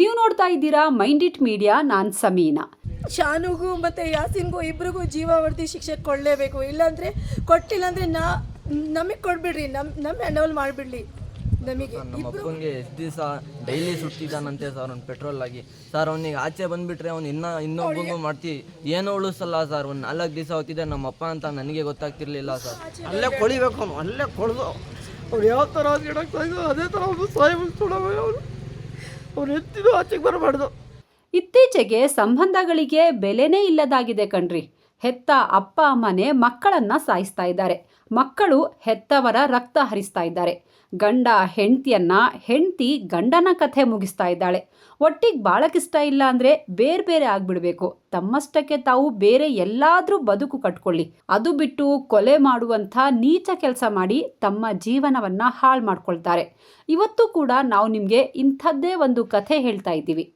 ನೀವು ನೋಡ್ತಾ ಇದ್ದೀರಾ ಮೈಂಡ್ ಇಟ್ ಮೀಡಿಯಾ ನಾನ್ ಸಮೀನಾ. ಶಾನುಗೂ ಮತ್ತು ಯಾಸಿನ್ಗೂ ಇಬ್ರಿಗೂ ಜೀವಾವರ್ತಿ ಶಿಕ್ಷೆ ಕೊಡಲೇಬೇಕು. ಇಲ್ಲಾಂದರೆ ಕೊಟ್ಟಿಲ್ಲ ಅಂದರೆ ನಾ ನಮಗೆ ಕೊಡ್ಬಿಡ್ರಿ ನಮ್ಮ ನಮ್ಮ ಹ್ಯಾಂಡಲ್ ಮಾಡಿಬಿಡ್ಲಿ. ನಮಗೆ ನಮ್ಮ ಅಪ್ಪಂಗೆ ಎಷ್ಟು ದಿವಸ ಡೈಲಿ ಸುಟ್ಟಿದ್ದಾನಂತೆ ಸರ್ ಅವ್ನು ಪೆಟ್ರೋಲ್ ಆಗಿ. ಸರ್ ಅವ್ನಿಗೆ ಆಚೆ ಬಂದ್ಬಿಟ್ರೆ ಅವ್ನು ಇನ್ನ ಇನ್ನೊಬ್ಬಂಗೂ ಮಾಡ್ತಿ. ಏನೋ ಉಳಿಸಲ್ಲ ಸರ್ ಒಂದು ನಾಲ್ಕು ದಿವಸ ಹೋಗ್ತಿದ್ದೆ ನಮ್ಮ ಅಪ್ಪ ಅಂತ ನನಗೆ ಗೊತ್ತಾಗ್ತಿರ್ಲಿಲ್ಲ ಸರ್. ಅಲ್ಲೇ ಕೊಳಿಬೇಕು ಅವನು ಅಲ್ಲೇ ಕೊಡ್ದು. ಅವ್ನು ಯಾವ ಥರ ಗಿಡಕ್ಕೆ ಅದೇ ಥರ ಅವನು ಸಾಯಿ ಅವನು. ಅವ್ನು ಎತ್ತಿದ್ದು ಆಚೆಗೆ ಬರಬಾರ್ದು. ಇತ್ತೀಚೆಗೆ ಸಂಬಂಧಗಳಿಗೆ ಬೆಲೆನೇ ಇಲ್ಲದಾಗಿದೆ ಕಣ್ರಿ. ಹೆತ್ತ ಅಪ್ಪ ಅಮ್ಮನೆ ಮಕ್ಕಳನ್ನ ಸಾಯಿಸ್ತಾ ಇದ್ದಾರೆ. ಮಕ್ಕಳು ಹೆತ್ತವರ ರಕ್ತ ಹರಿಸ್ತಾ ಇದ್ದಾರೆ. ಗಂಡ ಹೆಂಡತಿಯನ್ನ ಹೆಂಡತಿ ಗಂಡನ ಕಥೆ ಮುಗಿಸ್ತಾ ಇದ್ದಾಳೆ. ಒಟ್ಟಿಗೆ ಬಾಳಕ್ಕಿಷ್ಟ ಇಲ್ಲ ಅಂದ್ರೆ ಬೇರೆ ಬೇರೆ ಆಗ್ಬಿಡ್ಬೇಕು. ತಮ್ಮಷ್ಟಕ್ಕೆ ತಾವು ಬೇರೆ ಎಲ್ಲಾದ್ರೂ ಬದುಕು ಕಟ್ಕೊಳ್ಳಿ. ಅದು ಬಿಟ್ಟು ಕೊಲೆ ಮಾಡುವಂಥ ನೀಚ ಕೆಲಸ ಮಾಡಿ ತಮ್ಮ ಜೀವನವನ್ನ ಹಾಳು ಮಾಡ್ಕೊಳ್ತಾರೆ. ಇವತ್ತು ಕೂಡ ನಾವು ನಿಮಗೆ ಇಂಥದ್ದೇ ಒಂದು ಕಥೆ ಹೇಳ್ತಾ ಇದ್ದೀವಿ.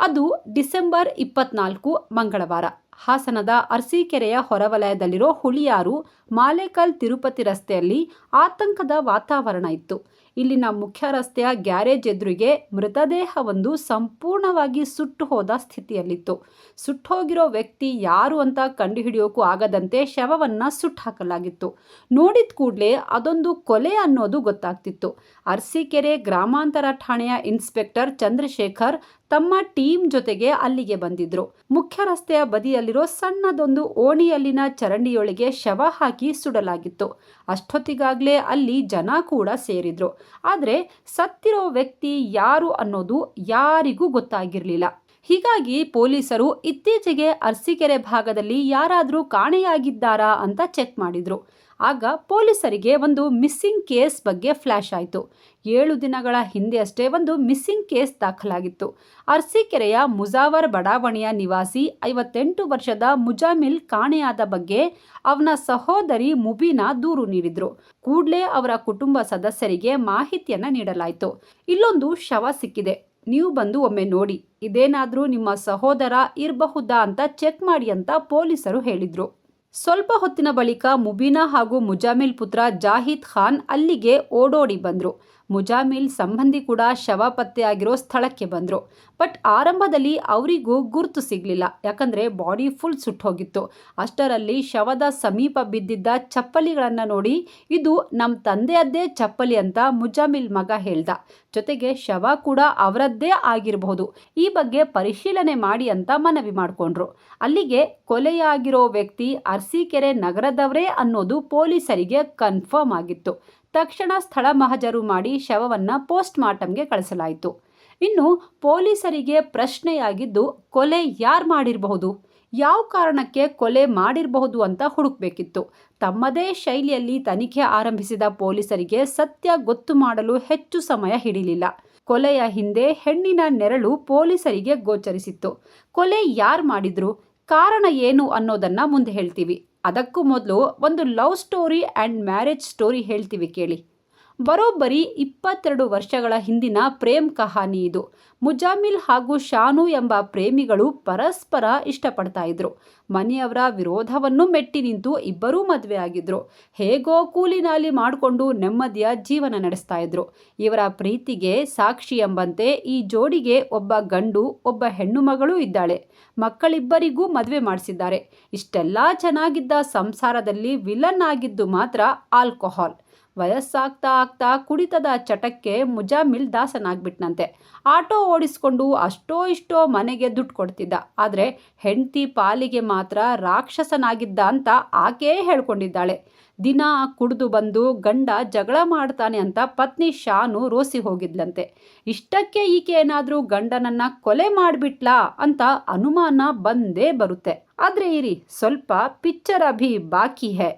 ಅದು ಡಿಸೆಂಬರ್ ಇಪ್ಪತ್ನಾಲ್ಕು ಮಂಗಳವಾರ. ಹಾಸನದ ಅರಸೀಕೆರೆಯ ಹೊರವಲಯದಲ್ಲಿರೋ ಹುಳಿಯಾರು ಮಾಲೇಕಲ್ ತಿರುಪತಿ ರಸ್ತೆಯಲ್ಲಿ ಆತಂಕದ ವಾತಾವರಣ ಇತ್ತು. ಇಲ್ಲಿನ ಮುಖ್ಯ ರಸ್ತೆಯ ಗ್ಯಾರೇಜ್ ಎದುರಿಗೆ ಮೃತದೇಹವೊಂದು ಸಂಪೂರ್ಣವಾಗಿ ಸುಟ್ಟು ಹೋದ ಸ್ಥಿತಿಯಲ್ಲಿತ್ತು. ಸುಟ್ಟೋಗಿರೋ ವ್ಯಕ್ತಿ ಯಾರು ಅಂತ ಕಂಡುಹಿಡಿಯೋಕ್ಕೂ ಆಗದಂತೆ ಶವವನ್ನು ಸುಟ್ಟು ಹಾಕಲಾಗಿತ್ತು. ನೋಡಿದ ಕೂಡಲೇ ಅದೊಂದು ಕೊಲೆ ಅನ್ನೋದು ಗೊತ್ತಾಗ್ತಿತ್ತು. ಅರಸೀಕೆರೆ ಗ್ರಾಮಾಂತರ ಠಾಣೆಯ ಇನ್ಸ್ಪೆಕ್ಟರ್ ಚಂದ್ರಶೇಖರ್ ತಮ್ಮ ಟೀಮ್ ಜೊತೆಗೆ ಅಲ್ಲಿಗೆ ಬಂದಿದ್ರು. ಮುಖ್ಯ ರಸ್ತೆಯ ಬದಿಯಲ್ಲಿರೋ ಸಣ್ಣದೊಂದು ಓಣಿಯಲ್ಲಿನ ಚರಂಡಿಯೊಳಗೆ ಶವ ಹಾಕಿ ಸುಡಲಾಗಿತ್ತು. ಅಷ್ಟೊತ್ತಿಗಾಗಲೇ ಅಲ್ಲಿ ಜನ ಕೂಡ ಸೇರಿದ್ರು. ಆದರೆ ಸತ್ತಿರೋ ವ್ಯಕ್ತಿ ಯಾರು ಅನ್ನೋದು ಯಾರಿಗೂ ಗೊತ್ತಾಗಿರಲಿಲ್ಲ. ಹೀಗಾಗಿ ಪೊಲೀಸರು ಇತ್ತೀಚೆಗೆ ಅರ್ಸಿಕೆರೆ ಭಾಗದಲ್ಲಿ ಯಾರಾದರೂ ಕಾಣೆಯಾಗಿದ್ದಾರಾ ಅಂತ ಚೆಕ್ ಮಾಡಿದ್ರು. ಆಗ ಪೊಲೀಸರಿಗೆ ಒಂದು ಮಿಸ್ಸಿಂಗ್ ಕೇಸ್ ಬಗ್ಗೆ ಫ್ಲ್ಯಾಶ್ ಆಯಿತು. ಏಳು ದಿನಗಳ ಹಿಂದೆ ಅಷ್ಟೇ ಒಂದು ಮಿಸ್ಸಿಂಗ್ ಕೇಸ್ ದಾಖಲಾಗಿತ್ತು. ಅರ್ಸಿಕೆರೆಯ ಮುಜಾವರ್ ಬಡಾವಣೆಯ ನಿವಾಸಿ ಐವತ್ತೆಂಟು ವರ್ಷದ ಮುಜಾಮಿಲ್ ಕಾಣೆಯಾದ ಬಗ್ಗೆ ಅವನ ಸಹೋದರಿ ಮುಬೀನಾ ದೂರು ನೀಡಿದ್ರು. ಕೂಡಲೇ ಅವರ ಕುಟುಂಬ ಸದಸ್ಯರಿಗೆ ಮಾಹಿತಿಯನ್ನು ನೀಡಲಾಯಿತು. ಇಲ್ಲೊಂದು ಶವ ಸಿಕ್ಕಿದೆ. ನೀವು ಬಂದು ಒಮ್ಮೆ ನೋಡಿ. ಇದೇನಾದರೂ ನಿಮ್ಮ ಸಹೋದರ ಇರಬಹುದಾ ಅಂತ ಚೆಕ್ ಮಾಡಿ ಅಂತ ಪೊಲೀಸರು ಹೇಳಿದ್ರು. ಸ್ವಲ್ಪ ಹೊತ್ತಿನ ಬಳಿಕ ಮುಬೀನಾ ಹಾಗೂ ಮುಜಾಮಿಲ್ ಪುತ್ರ ಜಾಹಿದ್ ಖಾನ್ ಅಲ್ಲಿಗೆ ಓಡೋಡಿ ಬಂದ್ರು. ಮುಜಾಮಿಲ್ ಸಂಬಂಧಿ ಕೂಡ ಶವ ಪತ್ತೆಯಾಗಿರೋ ಸ್ಥಳಕ್ಕೆ ಬಂದರು. ಬಟ್ ಆರಂಭದಲ್ಲಿ ಅವರಿಗೂ ಗುರುತು ಸಿಗಲಿಲ್ಲ. ಯಾಕಂದರೆ ಬಾಡಿ ಫುಲ್ ಸುಟ್ಟೋಗಿತ್ತು. ಅಷ್ಟರಲ್ಲಿ ಶವದ ಸಮೀಪ ಬಿದ್ದಿದ್ದ ಚಪ್ಪಲಿಗಳನ್ನು ನೋಡಿ, ಇದು ನಮ್ಮ ತಂದೆಯದ್ದೇ ಚಪ್ಪಲಿ ಅಂತ ಮುಜಾಮಿಲ್ ಮಗ ಹೇಳ್ದ. ಜೊತೆಗೆ ಶವ ಕೂಡ ಅವರದ್ದೇ ಆಗಿರಬಹುದು. ಈ ಬಗ್ಗೆ ಪರಿಶೀಲನೆ ಮಾಡಿ ಅಂತ ಮನವಿ ಮಾಡಿಕೊಂಡ್ರು. ಅಲ್ಲಿಗೆ ಕೊಲೆಯಾಗಿರೋ ವ್ಯಕ್ತಿ ಅರಸೀಕೆರೆ ನಗರದವರೇ ಅನ್ನೋದು ಪೊಲೀಸರಿಗೆ ಕನ್ಫರ್ಮ್ ಆಗಿತ್ತು. ತಕ್ಷಣ ಸ್ಥಳ ಮಹಜರು ಮಾಡಿ ಶವವನ್ನು ಪೋಸ್ಟ್ ಮಾರ್ಟಂಗೆ ಕಳಿಸಲಾಯಿತು. ಇನ್ನು ಪೊಲೀಸರಿಗೆ ಪ್ರಶ್ನೆಯಾಗಿದ್ದು, ಕೊಲೆ ಯಾರು ಮಾಡಿರಬಹುದು? ಯಾವ ಕಾರಣಕ್ಕೆ ಕೊಲೆ ಮಾಡಿರಬಹುದು ಅಂತ ಹುಡುಕಬೇಕಿತ್ತು. ತಮ್ಮದೇ ಶೈಲಿಯಲ್ಲಿ ತನಿಖೆ ಆರಂಭಿಸಿದ ಪೊಲೀಸರಿಗೆ ಸತ್ಯ ಗೊತ್ತು ಮಾಡಲು ಹೆಚ್ಚು ಸಮಯ ಹಿಡಿಲಿಲ್ಲ. ಕೊಲೆಯ ಹಿಂದೆ ಹೆಣ್ಣಿನ ನೆರಳು ಪೊಲೀಸರಿಗೆ ಗೋಚರಿಸಿತ್ತು. ಕೊಲೆ ಯಾರು ಮಾಡಿದ್ರು? ಕಾರಣ ಏನು ಅನ್ನೋದನ್ನ ಮುಂದೆ ಹೇಳ್ತೀವಿ. ಅದಕ್ಕೂ ಮೊದಲು ಒಂದು love story and marriage story ಹೇಳ್ತೀವಿ ಕೇಳಿ. ಬರೋಬ್ಬರಿ ಇಪ್ಪತ್ತೆರಡು ವರ್ಷಗಳ ಹಿಂದಿನ ಪ್ರೇಮ್ ಕಹಾನಿ ಇದು. ಮುಜಾಮಿಲ್ ಹಾಗೂ ಶಾನು ಎಂಬ ಪ್ರೇಮಿಗಳು ಪರಸ್ಪರ ಇಷ್ಟಪಡ್ತಾ ಇದ್ರು. ಮನೆಯವರ ವಿರೋಧವನ್ನು ಮೆಟ್ಟಿ ನಿಂತು ಇಬ್ಬರೂ ಮದುವೆ ಆಗಿದ್ರು. ಹೇಗೋ ಕೂಲಿನಾಲಿ ಮಾಡಿಕೊಂಡು ನೆಮ್ಮದಿಯ ಜೀವನ ನಡೆಸ್ತಾ ಇದ್ರು. ಇವರ ಪ್ರೀತಿಗೆ ಸಾಕ್ಷಿ ಎಂಬಂತೆ ಈ ಜೋಡಿಗೆ ಒಬ್ಬ ಗಂಡು, ಒಬ್ಬ ಹೆಣ್ಣು ಮಗಳೂ ಇದ್ದಾಳೆ. ಮಕ್ಕಳಿಬ್ಬರಿಗೂ ಮದುವೆ ಮಾಡಿಸಿದ್ದಾರೆ. ಇಷ್ಟೆಲ್ಲ ಚೆನ್ನಾಗಿದ್ದ ಸಂಸಾರದಲ್ಲಿ ವಿಲನ್ ಆಗಿದ್ದು ಮಾತ್ರ ಆಲ್ಕೋಹಾಲ್. ವಯಸ್ಸಾಗ್ತಾ ಆಗ್ತಾ ಕುಡಿತದ ಚಟಕ್ಕೆ ಮುಜಾಮಿಲ್ ದಾಸನಾಗ್ಬಿಟ್ನಂತೆ. ಆಟೋ ಓಡಿಸ್ಕೊಂಡು ಅಷ್ಟೋ ಇಷ್ಟೋ ಮನೆಗೆ ದುಡ್ಡು ಕೊಡ್ತಿದ್ದ. ಆದರೆ ಹೆಂಡತಿ ಪಾಲಿಗೆ ಮಾತ್ರ ರಾಕ್ಷಸನಾಗಿದ್ದ ಅಂತ ಆಕೆಯೇ ಹೇಳ್ಕೊಂಡಿದ್ದಾಳೆ. ದಿನ ಕುಡಿದು ಬಂದು ಗಂಡ ಜಗಳ ಮಾಡ್ತಾನೆ ಅಂತ ಪತ್ನಿ ಶಾನು ರೋಸಿ ಹೋಗಿದ್ಲಂತೆ. ಇಷ್ಟಕ್ಕೆ ಈಕೆ ಏನಾದರೂ ಗಂಡನನ್ನು ಕೊಲೆ ಮಾಡಿಬಿಟ್ಲಾ ಅಂತ ಅನುಮಾನ ಬಂದೇ ಬರುತ್ತೆ. ಆದರೆ ಇರಿ, ಸ್ವಲ್ಪ ಪಿಕ್ಚರ್ ಅಭಿ ಬಾಕಿ ಹೇ.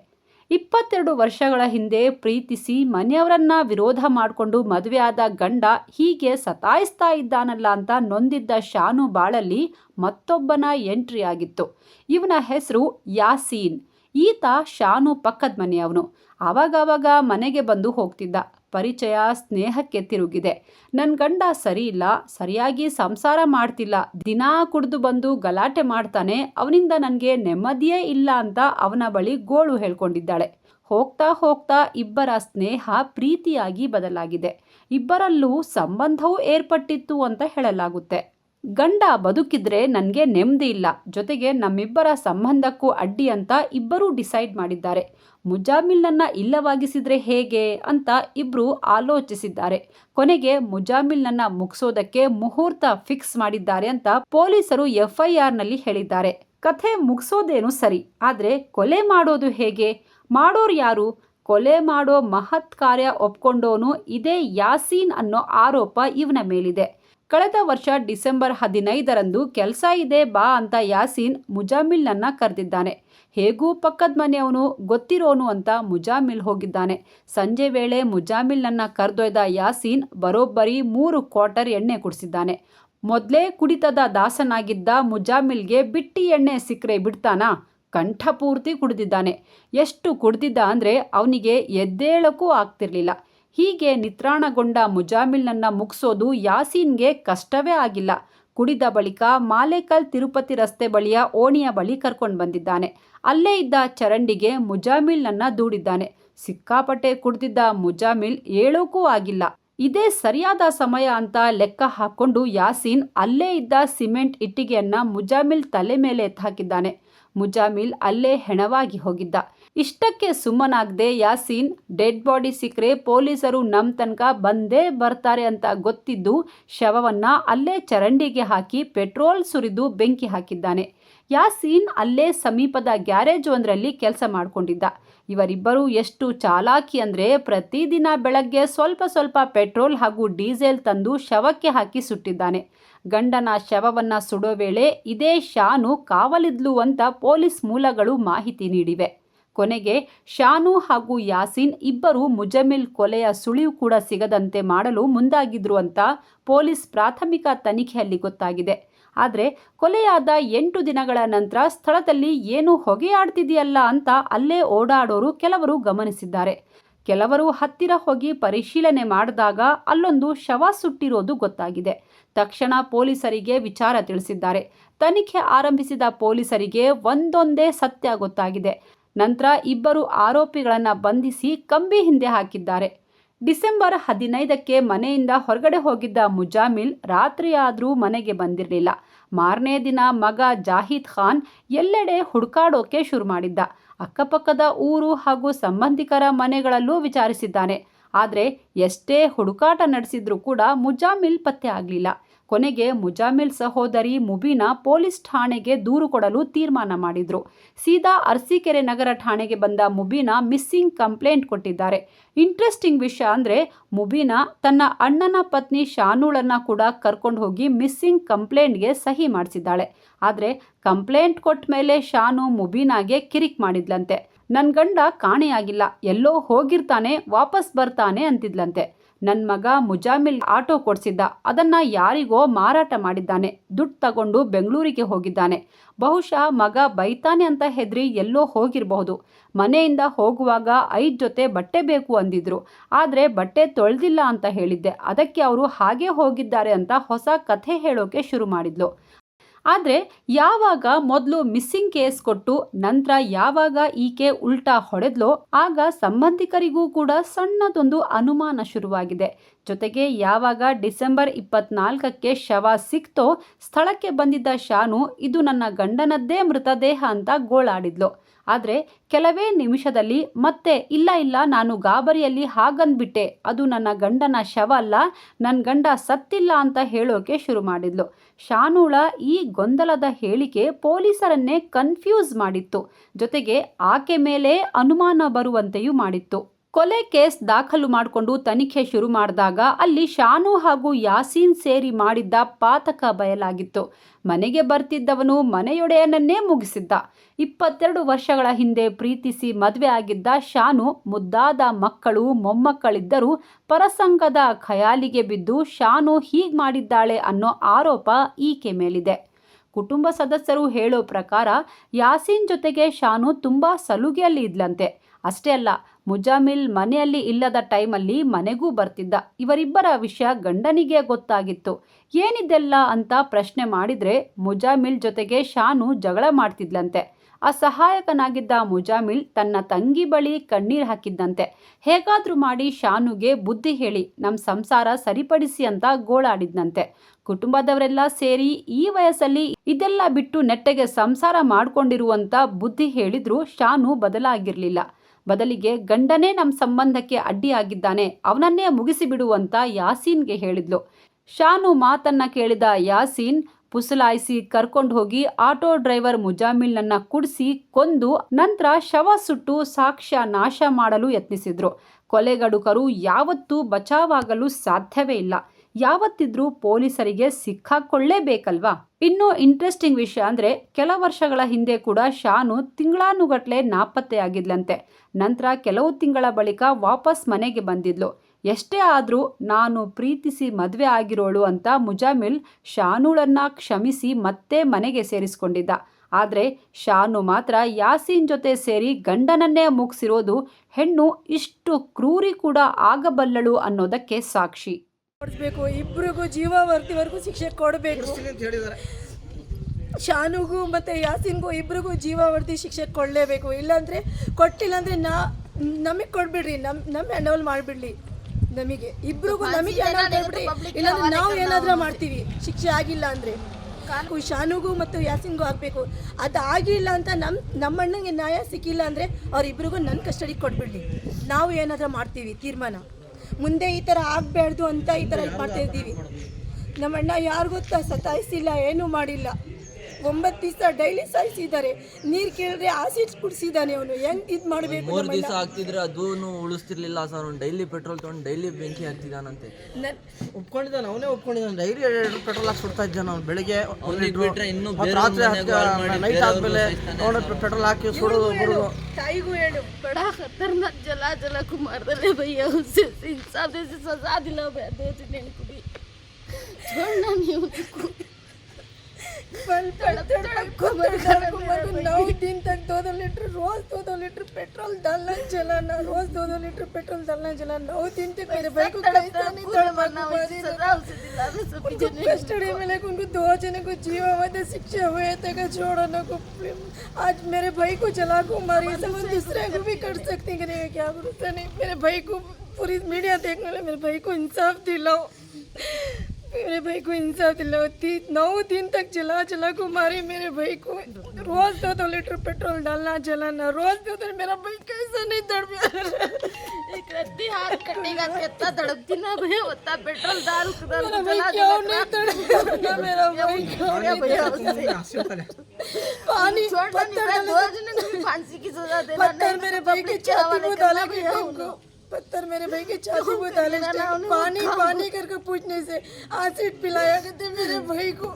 ಇಪ್ಪತ್ತೆರಡು ವರ್ಷಗಳ ಹಿಂದೆ ಪ್ರೀತಿಸಿ ಮನೆಯವರನ್ನ ವಿರೋಧ ಮಾಡಿಕೊಂಡು ಮದುವೆಯಾದ ಗಂಡ ಹೀಗೆ ಸತಾಯಿಸ್ತಾ ಇದ್ದಾನಲ್ಲ ಅಂತ ನೊಂದಿದ್ದ ಶಾನು ಬಾಳಲ್ಲಿ ಮತ್ತೊಬ್ಬನ ಎಂಟ್ರಿ ಆಗಿತ್ತು. ಇವನ ಹೆಸರು ಯಾಸೀನ್. ಈತ ಶಾನು ಪಕ್ಕದ ಮನೆಯವನು. ಆವಾಗವಾಗ ಮನೆಗೆ ಬಂದು ಹೋಗ್ತಿದ್ದ. ಪರಿಚಯ ಸ್ನೇಹಕ್ಕೆ ತಿರುಗಿದೆ ನನ್ನ ಗಂಡ ಸರಿ ಇಲ್ಲ ಸರಿಯಾಗಿ ಸಂಸಾರ ಮಾಡ್ತಿಲ್ಲ. ದಿನಾ ಕುಡಿದು ಬಂದು ಗಲಾಟೆ ಮಾಡ್ತಾನೆ, ಅವನಿಂದ ನನಗೆ ನೆಮ್ಮದಿಯೇ ಇಲ್ಲ ಅಂತ ಅವನ ಬಳಿ ಗೋಳು ಹೇಳ್ಕೊಂಡಿದ್ದಾಳೆ. ಹೋಗ್ತಾ ಹೋಗ್ತಾ ಇಬ್ಬರ ಸ್ನೇಹ ಪ್ರೀತಿಯಾಗಿ ಬದಲಾಗಿದೆ. ಇಬ್ಬರಲ್ಲೂ ಸಂಬಂಧವೂ ಏರ್ಪಟ್ಟಿತ್ತು ಅಂತ ಹೇಳಲಾಗುತ್ತೆ. ಗಂಡ ಬದುಕಿದ್ರೆ ನನಗೆ ನೆಮ್ಮದಿ ಇಲ್ಲ. ಜೊತೆಗೆ ನಮ್ಮಿಬ್ಬರ ಸಂಬಂಧಕ್ಕೂ ಅಡ್ಡಿ ಅಂತ ಇಬ್ಬರೂ ಡಿಸೈಡ್ ಮಾಡಿದ್ದಾರೆ. ಮುಜಾಮಿಲ್ನನ್ನ ಇಲ್ಲವಾಗಿಸಿದ್ರೆ ಹೇಗೆ ಅಂತ ಇಬ್ರು ಆಲೋಚಿಸಿದ್ದಾರೆ. ಕೊನೆಗೆ ಮುಜಾಮಿಲ್ನನ್ನ ಮುಗಿಸೋದಕ್ಕೆ ಮುಹೂರ್ತ ಫಿಕ್ಸ್ ಮಾಡಿದ್ದಾರೆ ಅಂತ ಪೊಲೀಸರು ಎಫ್ಐಆರ್ನಲ್ಲಿ ಹೇಳಿದ್ದಾರೆ. ಕಥೆ ಮುಗಿಸೋದೇನು ಸರಿ, ಆದರೆ ಕೊಲೆ ಮಾಡೋದು ಹೇಗೆ? ಮಾಡೋರು ಯಾರು? ಕೊಲೆ ಮಾಡೋ ಮಹತ್ ಕಾರ್ಯ ಒಪ್ಕೊಂಡೋನು ಇದೇ ಯಾಸೀನ್ ಅನ್ನೋ ಆರೋಪ ಇವನ ಮೇಲಿದೆ. ಕಳೆದ ವರ್ಷ ಡಿಸೆಂಬರ್ ಹದಿನೈದರಂದು ಕೆಲಸ ಇದೆ ಬಾ ಅಂತ ಯಾಸೀನ್ ಮುಜಾಮಿಲ್ನನ್ನ ಕರೆದಿದ್ದಾನೆ. ಹೇಗೂ ಪಕ್ಕದ ಮನೆಯವನು ಗೊತ್ತಿರೋನು ಅಂತ ಮುಜಾಮಿಲ್ ಹೋಗಿದ್ದಾನೆ. ಸಂಜೆ ವೇಳೆ ಮುಜಾಮಿಲ್ನನ್ನ ಕರೆದೊಯ್ದ ಯಾಸೀನ್ ಬರೋಬ್ಬರಿ ಮೂರು ಕ್ವಾರ್ಟರ್ ಎಣ್ಣೆ ಕುಡಿಸಿದ್ದಾನೆ. ಮೊದಲೇ ಕುಡಿತದ ದಾಸನಾಗಿದ್ದ ಮುಜಾಮಿಲ್ಗೆ ಬಿಟ್ಟಿ ಎಣ್ಣೆ ಸಿಕ್ಕರೆ ಬಿಡ್ತಾನಾ? ಕಂಠಪೂರ್ತಿ ಕುಡಿದಿದ್ದಾನೆ. ಎಷ್ಟು ಕುಡಿದಿದ್ದ ಅಂದರೆ ಅವನಿಗೆ ಎದ್ದೇಳಕ್ಕೂ ಆಗ್ತಿರಲಿಲ್ಲ. ಹೀಗೆ ನಿತ್ರಾಣಗೊಂಡ ಮುಜಾಮಿಲ್ನನ್ನ ಮುಗಿಸೋದು ಯಾಸೀನ್ಗೆ ಕಷ್ಟವೇ ಆಗಿಲ್ಲ. ಕುಡಿದ ಬಳಿಕ ಮಾಲೇಕಲ್ ತಿರುಪತಿ ರಸ್ತೆ ಬಳಿಯ ಓಣಿಯ ಬಳಿ ಕರ್ಕೊಂಡು ಬಂದಿದ್ದಾನೆ. ಅಲ್ಲೇ ಇದ್ದ ಚರಂಡಿಗೆ ಮುಜಾಮಿಲ್ನನ್ನು ದೂಡಿದ್ದಾನೆ. ಸಿಕ್ಕಾಪಟ್ಟೆ ಕುಡಿದಿದ್ದ ಮುಜಾಮಿಲ್ ಹೇಳೋಕ್ಕೂ ಆಗಿಲ್ಲ. ಇದೇ ಸರಿಯಾದ ಸಮಯ ಅಂತ ಲೆಕ್ಕ ಹಾಕೊಂಡು ಯಾಸೀನ್ ಅಲ್ಲೇ ಇದ್ದ ಸಿಮೆಂಟ್ ಇಟ್ಟಿಗೆಯನ್ನ ಮುಜಾಮಿಲ್ ತಲೆ ಮೇಲೆ ಎತ್ತಾಕಿದ್ದಾನೆ ಮುಜಾಮಿಲ್ ಅಲ್ಲೇ ಹೆಣವಾಗಿ ಹೋಗಿದ್ದ. ಇಷ್ಟಕ್ಕೆ ಸುಮ್ಮನಾಗದೆ ಯಾಸೀನ್ ಡೆಡ್ ಬಾಡಿ ಸಿಕ್ಕರೆ ಪೊಲೀಸರು ನಮ್ಮ ತನಕ ಬಂದೇ ಬರ್ತಾರೆ ಅಂತ ಗೊತ್ತಿದ್ದು ಶವವನ್ನು ಅಲ್ಲೇ ಚರಂಡಿಗೆ ಹಾಕಿ ಪೆಟ್ರೋಲ್ ಸುರಿದು ಬೆಂಕಿ ಹಾಕಿದ್ದಾನೆ. ಯಾಸೀನ್ ಅಲ್ಲೇ ಸಮೀಪದ ಗ್ಯಾರೇಜ್ ಒಂದರಲ್ಲಿ ಕೆಲಸ ಮಾಡಿಕೊಂಡಿದ್ದ. ಇವರಿಬ್ಬರು ಎಷ್ಟು ಚಾಲಾಕಿ ಅಂದರೆ ಪ್ರತಿದಿನ ಬೆಳಗ್ಗೆ ಸ್ವಲ್ಪ ಸ್ವಲ್ಪ ಪೆಟ್ರೋಲ್ ಹಾಗೂ ಡೀಸೆಲ್ ತಂದು ಶವಕ್ಕೆ ಹಾಕಿ ಸುಟ್ಟಿದ್ದಾನೆ. ಗಂಡನ ಶವವನ್ನ ಸುಡೋ ವೇಳೆ ಇದೇ ಶಾನು ಕಾವಲಿದ್ಲು ಅಂತ ಪೊಲೀಸ್ ಮೂಲಗಳು ಮಾಹಿತಿ ನೀಡಿವೆ. ಕೊನೆಗೆ ಶಾನು ಹಾಗೂ ಯಾಸೀನ್ ಇಬ್ಬರು ಮುಜಮಿಲ್ ಕೊಲೆಯ ಸುಳಿವು ಕೂಡ ಸಿಗದಂತೆ ಮಾಡಲು ಮುಂದಾಗಿದ್ರು ಅಂತ ಪೊಲೀಸ್ ಪ್ರಾಥಮಿಕ ತನಿಖೆಯಲ್ಲಿ ಗೊತ್ತಾಗಿದೆ. ಆದರೆ ಕೊಲೆಯಾದ ಎಂಟು ದಿನಗಳ ನಂತರ ಸ್ಥಳದಲ್ಲಿ ಏನು ಹೊಗೆಯಾಡ್ತಿದೆಯಲ್ಲ ಅಂತ ಅಲ್ಲೇ ಓಡಾಡೋರು ಕೆಲವರು ಗಮನಿಸಿದ್ದಾರೆ. ಕೆಲವರು ಹತ್ತಿರ ಹೋಗಿ ಪರಿಶೀಲನೆ ಮಾಡಿದಾಗ ಅಲ್ಲೊಂದು ಶವ ಸುಟ್ಟಿರೋದು ಗೊತ್ತಾಗಿದೆ. ತಕ್ಷಣ ಪೊಲೀಸರಿಗೆ ವಿಚಾರ ತಿಳಿಸಿದ್ದಾರೆ. ತನಿಖೆ ಆರಂಭಿಸಿದ ಪೊಲೀಸರಿಗೆ ಒಂದೊಂದೇ ಸತ್ಯ ಗೊತ್ತಾಗಿದೆ. ನಂತರ ಇಬ್ಬರು ಆರೋಪಿಗಳನ್ನು ಬಂಧಿಸಿ ಕಂಬಿ ಹಿಂದೆ ಹಾಕಿದ್ದಾರೆ. ಡಿಸೆಂಬರ್ ಹದಿನೈದಕ್ಕೆ ಮನೆಯಿಂದ ಹೊರಗಡೆ ಹೋಗಿದ್ದ ಮುಜಾಮಿಲ್ ರಾತ್ರಿಯಾದರೂ ಮನೆಗೆ ಬಂದಿರಲಿಲ್ಲ. ಮಾರನೇ ದಿನ ಮಗ ಜಾಹಿದ್ ಖಾನ್ ಎಲ್ಲೆಡೆ ಹುಡುಕಾಡೋಕೆ ಶುರು ಮಾಡಿದ್ದ. ಅಕ್ಕಪಕ್ಕದ ಊರು ಹಾಗೂ ಸಂಬಂಧಿಕರ ಮನೆಗಳಲ್ಲೂ ವಿಚಾರಿಸಿದ್ದಾನೆ. ಆದರೆ ಎಷ್ಟೇ ಹುಡುಕಾಟ ನಡೆಸಿದ್ರೂ ಕೂಡ ಮುಜಾಮಿಲ್ ಪತ್ತೆ ಆಗಲಿಲ್ಲ. ಕೊನೆಗೆ ಮುಜಾಮಿಲ್ ಸಹೋದರಿ ಮುಬೀನಾ ಪೊಲೀಸ್ ಠಾಣೆಗೆ ದೂರು ಕೊಡಲು ತೀರ್ಮಾನ ಮಾಡಿದ್ರು. ಸೀದಾ ಅರಸೀಕೆರೆ ನಗರ ಠಾಣೆಗೆ ಬಂದ ಮುಬೀನಾ ಮಿಸ್ಸಿಂಗ್ ಕಂಪ್ಲೇಂಟ್ ಕೊಟ್ಟಿದ್ದಾರೆ. ಇಂಟ್ರೆಸ್ಟಿಂಗ್ ವಿಷಯ ಅಂದರೆ ಮುಬೀನಾ ತನ್ನ ಅಣ್ಣನ ಪತ್ನಿ ಶಾನೂಳನ್ನ ಕೂಡ ಕರ್ಕೊಂಡು ಹೋಗಿ ಮಿಸ್ಸಿಂಗ್ ಕಂಪ್ಲೇಂಟ್ಗೆ ಸಹಿ ಮಾಡಿಸಿದ್ದಾಳೆ. ಆದರೆ ಕಂಪ್ಲೇಂಟ್ ಕೊಟ್ಟ ಮೇಲೆ ಶಾನು ಮುಬೀನಾಗೆ ಕಿರಿಕ್ ಮಾಡಿದ್ಲಂತೆ. ನನ್ನ ಗಂಡ ಕಾಣೆಯಾಗಿಲ್ಲ. ಎಲ್ಲೋ ಹೋಗಿರ್ತಾನೆ, ವಾಪಸ್ ಬರ್ತಾನೆ ಅಂತಿದ್ಲಂತೆ. ನನ್ನ ಮಗ ಮುಜಾಮಿಲ್ ಆಟೋ ಕೊಡಿಸಿದ್ದ. ಅದನ್ನ ಯಾರಿಗೋ ಮಾರಾಟ ಮಾಡಿದ್ದಾನೆ. ದುಡ್ಡು ತಗೊಂಡು ಬೆಂಗಳೂರಿಗೆ ಹೋಗಿದ್ದಾನೆ. ಬಹುಶಃ ಮಗ ಬೈತಾನೆ ಅಂತ ಹೆದರಿ ಎಲ್ಲೋ ಹೋಗಿರಬಹುದು. ಮನೆಯಿಂದ ಹೋಗುವಾಗ ಐದು ಜೊತೆ ಬಟ್ಟೆ ಬೇಕು ಅಂದಿದ್ರು. ಆದರೆ ಬಟ್ಟೆ ತೊಳೆದಿಲ್ಲ ಅಂತ ಹೇಳಿದ್ದೆ. ಅದಕ್ಕೆ ಅವರು ಹಾಗೆ ಹೋಗಿದ್ದಾರೆ ಅಂತ ಹೊಸ ಕಥೆ ಹೇಳೋಕೆ ಶುರು ಮಾಡಿದ್ಲು. ಆದರೆ ಯಾವಾಗ ಮೊದಲು ಮಿಸ್ಸಿಂಗ್ ಕೇಸ್ ಕೊಟ್ಟು ನಂತರ ಯಾವಾಗ ಈಕೆ ಉಲ್ಟಾ ಹೊಡೆದ್ಲೋ ಆಗ ಸಂಬಂಧಿಕರಿಗೂ ಕೂಡ ಸಣ್ಣದೊಂದು ಅನುಮಾನ ಶುರುವಾಗಿದೆ. ಜೊತೆಗೆ ಯಾವಾಗ ಡಿಸೆಂಬರ್ ಇಪ್ಪತ್ನಾಲ್ಕಕ್ಕೆ ಶವ ಸಿಕ್ತೋ ಸ್ಥಳಕ್ಕೆ ಬಂದಿದ್ದ ಶಾನು, ಇದು ನನ್ನ ಗಂಡನದ್ದೇ ಮೃತದೇಹ ಅಂತ ಗೋಳಾಡಿದ್ಲು. ಆದರೆ ಕೆಲವೇ ನಿಮಿಷದಲ್ಲಿ ಮತ್ತೆ ಇಲ್ಲ ಇಲ್ಲ, ನಾನು ಗಾಬರಿಯಲ್ಲಿ ಹಾಗಂದ್ಬಿಟ್ಟೆ ಅದು ನನ್ನ ಗಂಡನ ಶವ ಅಲ್ಲ ನನ್ನ ಗಂಡ ಸತ್ತಿಲ್ಲ ಅಂತ ಹೇಳೋಕೆ ಶುರು ಮಾಡಿದ್ಲು. ಶಾನುಳ ಈ ಗೊಂದಲದ ಹೇಳಿಕೆ ಪೊಲೀಸರನ್ನೇ ಕನ್ಫ್ಯೂಸ್ ಮಾಡಿತ್ತು. ಜೊತೆಗೆ ಆಕೆ ಮೇಲೆ ಅನುಮಾನ ಬರುವಂತೆಯೂ ಮಾಡಿತ್ತು. ಕೊಲೆ ಕೇಸ್ ದಾಖಲು ಮಾಡಿಕೊಂಡು ತನಿಖೆ ಶುರು ಮಾಡಿದಾಗ ಅಲ್ಲಿ ಶಾನು ಹಾಗೂ ಯಾಸೀನ್ ಸೇರಿ ಮಾಡಿದ್ದ ಪಾತಕ ಬಯಲಾಗಿತ್ತು. ಮನೆಗೆ ಬರ್ತಿದ್ದವನು ಮನೆಯೊಡೆಯನನ್ನೇ ಮುಗಿಸಿದ್ದ. ಇಪ್ಪತ್ತೆರಡು ವರ್ಷಗಳ ಹಿಂದೆ ಪ್ರೀತಿಸಿ ಮದುವೆ ಆಗಿದ್ದ ಶಾನು ಮುದ್ದಾದ ಮಕ್ಕಳು, ಮೊಮ್ಮಕ್ಕಳಿದ್ದರೂ ಪರಸಂಗದ ಖಯಾಲಿಗೆ ಬಿದ್ದು ಶಾನು ಹೀಗೆ ಮಾಡಿದ್ದಾಳೆ ಅನ್ನೋ ಆರೋಪ ಈಕೆ ಮೇಲಿದೆ. ಕುಟುಂಬ ಸದಸ್ಯರು ಹೇಳೋ ಪ್ರಕಾರ ಯಾಸೀನ್ ಜೊತೆಗೆ ಶಾನು ತುಂಬ ಸಲುಗೆಯಲ್ಲಿ ಇದ್ಲಂತೆ. ಅಷ್ಟೇ ಅಲ್ಲ, ಮುಜಾಮಿಲ್ ಮನೆಯಲ್ಲಿ ಇಲ್ಲದ ಟೈಮಲ್ಲಿ ಮನೆಗೂ ಬರ್ತಿದ್ದ ಇವರಿಬ್ಬರ ವಿಷಯ ಗಂಡನಿಗೆ ಗೊತ್ತಾಗಿತ್ತು. ಏನಿದೆಲ್ಲ ಅಂತ ಪ್ರಶ್ನೆ ಮಾಡಿದ್ರೆ ಮುಜಾಮಿಲ್ ಜೊತೆಗೆ ಶಾನು ಜಗಳ ಮಾಡ್ತಿದ್ಲಂತೆ. ಆ ಸಹಾಯಕನಾಗಿದ್ದ ಮುಜಾಮಿಲ್ ತನ್ನ ತಂಗಿ ಬಳಿ ಕಣ್ಣೀರು ಹಾಕಿದ್ದಂತೆ. ಹೇಗಾದರೂ ಮಾಡಿ ಶಾನುಗೆ ಬುದ್ಧಿ ಹೇಳಿ ನಮ್ಮ ಸಂಸಾರ ಸರಿಪಡಿಸಿ ಅಂತ ಗೋಳಾಡಿದ್ನಂತೆ. ಕುಟುಂಬದವರೆಲ್ಲ ಸೇರಿ ಈ ವಯಸ್ಸಲ್ಲಿ ಇದೆಲ್ಲ ಬಿಟ್ಟು ನೆಟ್ಟಗೆ ಸಂಸಾರ ಮಾಡ್ಕೊಂಡಿರುವಂತ ಬುದ್ಧಿ ಹೇಳಿದರೂ ಶಾನು ಬದಲಾಗಿರ್ಲಿಲ್ಲ. ಬದಲಿಗೆ ಗಂಡನೇ ನಮ್ಮ ಸಂಬಂಧಕ್ಕೆ ಅಡ್ಡಿಯಾಗಿದ್ದಾನೆ, ಅವನನ್ನೇ ಮುಗಿಸಿಬಿಡುವಂತ ಯಾಸೀನ್ಗೆ ಹೇಳಿದ್ಲು. ಶಾನು ಮಾತನ್ನ ಕೇಳಿದ ಯಾಸೀನ್, ಪುಸಲಾಯಿಸಿ, ಕರ್ಕೊಂಡು ಹೋಗಿ ಆಟೋ ಡ್ರೈವರ್ ಮುಜಾಮಿಲ್ನನ್ನ ಕುಡಿಸಿ, ಕೊಂದು, ನಂತರ ಶವ ಸುಟ್ಟು ಸಾಕ್ಷ್ಯ ನಾಶ ಮಾಡಲು ಯತ್ನಿಸಿದ್ರು. ಕೊಲೆಗಡುಕರು ಯಾವತ್ತೂ ಬಚಾವಾಗಲು ಸಾಧ್ಯವೇ ಇಲ್ಲ. ಯಾವತ್ತಿದ್ರೂ ಪೊಲೀಸರಿಗೆ ಸಿಕ್ಕಾಕೊಳ್ಳೇಬೇಕಲ್ವಾ? ಇನ್ನೂ ಇಂಟ್ರೆಸ್ಟಿಂಗ್ ವಿಷಯ ಅಂದರೆ ಕೆಲ ವರ್ಷಗಳ ಹಿಂದೆ ಕೂಡ ಶಾನು ತಿಂಗಳಾನುಗಟ್ಲೆ ನಾಪತ್ತೆಯಾಗಿದ್ಲಂತೆ ನಂತರ ಕೆಲವು ತಿಂಗಳ ಬಳಿಕ ವಾಪಸ್ ಮನೆಗೆ ಬಂದಿದ್ಲು. ಎಷ್ಟೇ ಆದರೂ ನಾನು ಪ್ರೀತಿಸಿ ಮದುವೆ ಆಗಿರೋಳು ಅಂತ ಮುಜಾಮಿಲ್ ಶಾನುಳನ್ನು ಕ್ಷಮಿಸಿ ಮತ್ತೆ ಮನೆಗೆ ಸೇರಿಸ್ಕೊಂಡಿದ್ದ. ಆದರೆ ಶಾನು ಮಾತ್ರ ಯಾಸೀನ್ ಜೊತೆ ಸೇರಿ ಗಂಡನನ್ನೇ ಮುಗಿಸಿರೋದು ಹೆಣ್ಣು ಇಷ್ಟು ಕ್ರೂರಿ ಕೂಡ ಆಗಬಲ್ಲಳು ಅನ್ನೋದಕ್ಕೆ ಸಾಕ್ಷಿ. ಕೊಡಿಸ್ಬೇಕು ಇಬ್ರಿಗೂ ಜೀವಾವರ್ತಿವರೆಗೂ ಶಿಕ್ಷೆ ಕೊಡಬೇಕು. ಶಾನುಗೂ ಮತ್ತು ಯಾಸಿನ್ಗೂ ಇಬ್ರಿಗೂ ಜೀವಾವರ್ತಿ ಶಿಕ್ಷೆ ಕೊಡಲೇಬೇಕು. ಇಲ್ಲಾಂದರೆ ಕೊಟ್ಟಿಲ್ಲ ಅಂದರೆ ನಾ ನಮಗೆ ಕೊಡ್ಬಿಡ್ರಿ ನಮ್ಮ ನಮ್ಮ ಹ್ಯಾಂಡಲ್ ಮಾಡಿಬಿಡ್ಲಿ. ನಮಗೆ ಇಬ್ರಿಗೂ ನಮಗೆ ಹ್ಯಾಂಡಲ್ ಕೊಡ್ಬಿಡ್ರಿ ಇಲ್ಲಾಂದ್ರೆ ನಾವು ಏನಾದರೂ ಮಾಡ್ತೀವಿ ಶಿಕ್ಷೆ ಆಗಿಲ್ಲ ಅಂದರೆ. ಶಾನುಗೂ ಮತ್ತು ಯಾಸಿನ್ಗೂ ಆಗಬೇಕು. ಅದು ಆಗಿಲ್ಲ ಅಂತ ನಮ್ಮ ನಮ್ಮ ಅಣ್ಣಂಗೆ ನ್ಯಾಯ ಸಿಕ್ಕಿಲ್ಲ ಅಂದರೆ ಅವರಿಬ್ರಿಗೂ ನನ್ನ ಕಸ್ಟಡಿಗೆ ಕೊಟ್ಬಿಡ್ಲಿ ನಾವು ಏನಾದರೂ ಮಾಡ್ತೀವಿ ತೀರ್ಮಾನ. ಮುಂದೆ ಈ ಥರ ಆಗಬಾರ್ದು ಅಂತ ಈ ಥರ ಮಾಡ್ತಾ ಇದ್ದೀವಿ. ನಮ್ಮಣ್ಣ ಯಾರಿಗೂ ಸತಾಯಿಸಿಲ್ಲ ಏನೂ ಮಾಡಿಲ್ಲ. ಒಂಬತ್ತು ದಿವಸ ಡೈಲಿ ಸಾಯಿಸಿದ್ದಾರೆ ನೀರು ಕೇಳಿದ್ರೆ ಆಸಿಡ್ ಕುಡಿಸಿದ್ದಾನೆ ಅವನು ಹೆಂಗ್ ಇದು ಮಾಡಬೇಕು ಮೂರು ದಿವಸ ಆಗ್ತಿದ್ರೆ ಅದೂ ಉಳಿಸ್ತಿರ್ಲಿಲ್ಲ ಸರ್ ಅವ್ನು ಡೈಲಿ ಪೆಟ್ರೋಲ್ ತೊಗೊಂಡು ಡೈಲಿ ಬೆಂಕಿ ಹಾಕ್ತಿದ್ದಾನಂತೆ ನನ್ನ ಒಪ್ಕೊಂಡಿದ್ದಾನೆ ಅವನೇ ಒಪ್ಕೊಂಡಿದ್ದಾನೆ ಡೈಲಿ ಎರಡು ಪೆಟ್ರೋಲ್ ಹಾಕಿ ಸುಡ್ತಾ ಇದ್ದಾನೆ ಅವ್ನು ಬೆಳಿಗ್ಗೆ ಒಂದು ಅವ್ನಿಗೆ ಲೀಟ್ರು ಬಿಟ್ರೆ ಇನ್ನು ಮತ್ತೆ ಬೇರೆ ರಾತ್ರಿ ಮನೆಗೆ ಹಾಳು ಮಾಡಿ ನೈಟ್ ಬೇರೆಯವ್ರ್ಗೂ ಆದ್ಮೇಲೆ ಸಾಯಿಸ್ತಾನೆ. ಅವನ ಪೆಟ್ರೋಲ್ ಹಾಕಿ ಸುಡೋದು ಬಿಡೋದು ತಾಯಿಗೂ ಹೇಳು बड़ा खतरनाक जला जला को मार दे भैया उससे इंसाफ जैसे सजा दिला भैया दो तीन दिन को भी छोड़ना नहीं उसको नौ दिन तक दो दो लीटर रोज दो दो लीटर पेट्रोल डालना चलाना रोज दो दो लीटर पेट्रोल डालना चलाना। नौ दिन तक मेरे भाई को कैसा नहीं पूरा तड़पा उनको कस्टडी में लेकर उनको दो जने को जीवावध शिक्षा हुए तक छोड़ने को आज मेरे भाई को जला को मारी दूसरे को भी कर सकते हैं करेगा क्या भरोसा नहीं। मेरे भाई को पूरी मीडिया देखने वाले मेरे भाई को इंसाफ दिलाओ। मेरे भाई को इंसाफ दिलाओ। ती- नौ दिन तक जला जला को मारे मेरे भाई को। रोज दो दो लीटर पेट्रोल डालना जलाना। रोज दो दो मेरा भाई कैसा नहीं एक रत्ती हाथ कटेगा कितना तड़पती ना भैया उतना पेट्रोल दारू दारू मेरा भाई क्यों नहीं तड़पेगा मेरा भाई क्यों नहीं भैया पानी पत्थर डाले फांसी की सजा देना पत्थर मेरे भाई के में डाले के हमको। पत्थर मेरे भाई के चाचू को डाले पानी पानी करके पूछने से एसिड पिलाया करते मेरे भाई को।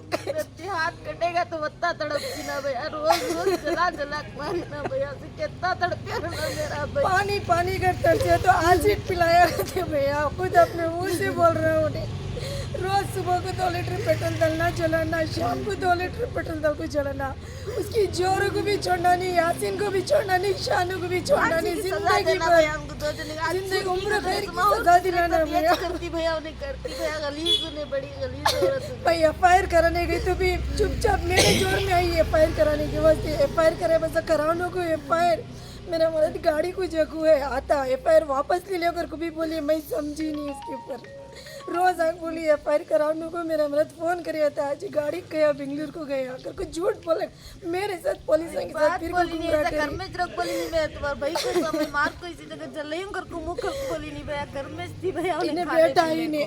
हाथ कटेगा तो उतना तड़पती ना भैया रोज रोज जला जला ना भैया से कितना तड़पे मेरा भाई। पानी पानी करते तरसे तो एसिड पिलाया करते भैया खुद अपने मुँह से बोल रहे हो रोज सुबह को दो लीटर पेट्रोल डालना जलाना शाम को दो लीटर पेट्रोल डाल को जलाना। उसकी जोरों को भी छोड़ना नहीं यासिन को भी छोड़ना नहीं शानू को भी छोड़ना नहीं ज़िंदगी भर ज़िंदगी उम्र खैर की सजा दिलाना भैया। करती भैया उन्हें करती भैया गलीज उन्हें बड़ी गलीज औरत भाई एफ़ आई आर कराने गई तो भी चुपचाप मेरे ज़ोर में आई एफ़ आई आर कराने के वास्ते एफ़ आई आर करे बस कराने को एफ़ आई आर मेरा मदद गाड़ी को जगू है आता एफ़ आई आर वापस ले लेकर को भी बोली मैं समझी नहीं उसके ऊपर। रोज आग बोली एफ आई आर कराने को मेरा मदद फोन करे था आज गाड़ी गया बेंगलुरु को गया कर को झूठ बोले मेरे साथ पुलिस के साथ बात फिर को बोली नहीं गुमराह ऐसा घर करी में रख बोली नहीं भैया तुम्हारे भाई को समय मार को इसी जगह जल रही हूँ कर को मुख बोली नहीं भैया घर में थी भैया उन्हें इन्हें खाने बेटा पीने ही ने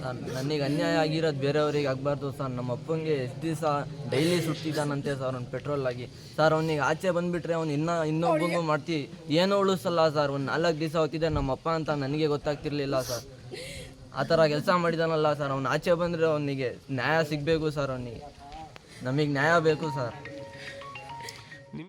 ಸರ್ ನನಗೆ ಅನ್ಯಾಯ ಆಗಿರೋದು ಬೇರೆಯವ್ರಿಗೆ ಆಗಬಾರ್ದು ಸರ್ ನಮ್ಮ ಅಪ್ಪಂಗೆ ಎಷ್ಟು ದಿವಸ ಡೈಲಿ ಸುಟ್ಟಿದ್ದಾನಂತೆ ಸರ್ ಅವ್ನು ಪೆಟ್ರೋಲ್ ಆಗಿ ಸರ್ ಅವನಿಗೆ ಆಚೆ ಬಂದುಬಿಟ್ರೆ ಅವ್ನು ಇನ್ನೂ ಇನ್ನೊಬ್ಬಂಗೂ ಮಾಡ್ತಿ ಏನೂ ಉಳಿಸಲ್ಲ ಸರ್ ಒಂದು ನಾಲ್ಕು ದಿವಸ ಹೋಗ್ತಿದ್ದೆ ನಮ್ಮ ಅಪ್ಪ ಅಂತ ನನಗೆ ಗೊತ್ತಾಗ್ತಿರ್ಲಿಲ್ಲ ಸರ್ ಆ ಥರ ಕೆಲಸ ಮಾಡಿದಾನಲ್ಲ ಸರ್ ಅವ್ನು ಆಚೆ ಬಂದರೆ ಅವನಿಗೆ ನ್ಯಾಯ ಸಿಗಬೇಕು ಸರ್ ಅವನಿಗೆ. ನಮಗೆ ನ್ಯಾಯ ಬೇಕು ಸರ್